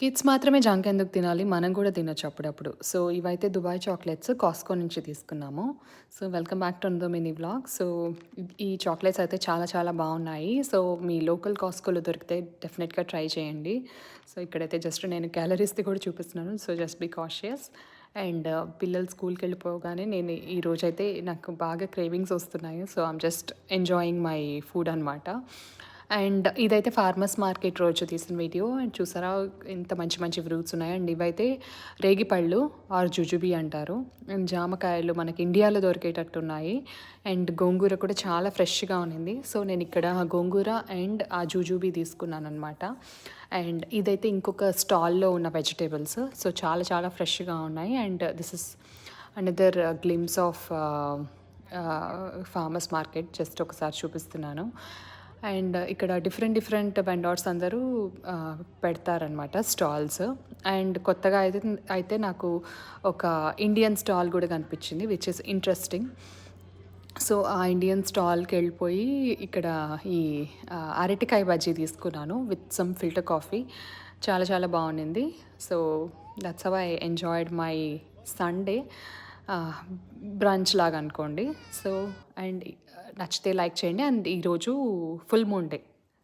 Kids మాత్రమే junk ఎందుకు తినాలి? మనం కూడా తినొచ్చు అప్పుడప్పుడు. సో ఇవైతే దుబాయ్ చాక్లెట్స్ కాస్కో నుంచి తీసుకున్నాము. So welcome back to the mini vlog so ఈ చాక్లెట్స్ అయితే చాలా చాలా బాగున్నాయి. సో మీ లోకల్ కాస్కోలో దొరికితే డెఫినెట్గా ట్రై చేయండి. సో ఇక్కడైతే జస్ట్ నేను క్యాలరీస్ది కూడా చూపిస్తున్నాను. So just be cautious and పిల్లలు స్కూల్కి వెళ్ళిపోగానే నేను ఈ రోజైతే నాకు బాగా క్రేవింగ్స్ వస్తున్నాయి. So I'm just enjoying my food అనమాట అండ్ ఇదైతే ఫార్మర్స్ మార్కెట్ రోజు తీసిన వీడియో. అండ్ చూసారా? ఇంత మంచి మంచి ఫ్రూట్స్ ఉన్నాయి అండ్ ఇవైతే రేగిపళ్ళు ఆర్ జుజుబి అంటారు. అండ్ జామకాయలు మనకి ఇండియాలో దొరికేటట్టు ఉన్నాయి. అండ్ గోంగూర కూడా చాలా ఫ్రెష్గా ఉన్నింది. సో నేను ఇక్కడ గోంగూర అండ్ ఆ జూజుబీ తీసుకున్నాను అనమాట అండ్ ఇదైతే ఇంకొక స్టాల్లో ఉన్న వెజిటేబుల్స్. సో చాలా చాలా ఫ్రెష్గా ఉన్నాయి. And this is another glimpse of farmers market. Just ఒకసారి చూపిస్తున్నాను. అండ్ ఇక్కడ డిఫరెంట్ డిఫరెంట్ వెండర్స్ అందరూ పెడతారనమాట స్టాల్స్. అండ్ కొత్తగా అయితే అయితే నాకు ఒక ఇండియన్ స్టాల్ కూడా కనిపించింది విచ్ ఇస్ ఇంట్రెస్టింగ్ సో ఆ ఇండియన్ స్టాల్కి వెళ్ళిపోయి ఇక్కడ ఈ అరటికాయ బజ్జీ తీసుకున్నాను విత్ సమ్ ఫిల్టర్ కాఫీ చాలా చాలా బాగుండింది. So that's how I enjoyed my Sunday brunch లాగా అనుకోండి. సో అండ్ uh, నచ్చితే లైక్ చేయండి. అండ్ ఈరోజు ఫుల్ మూన్ డే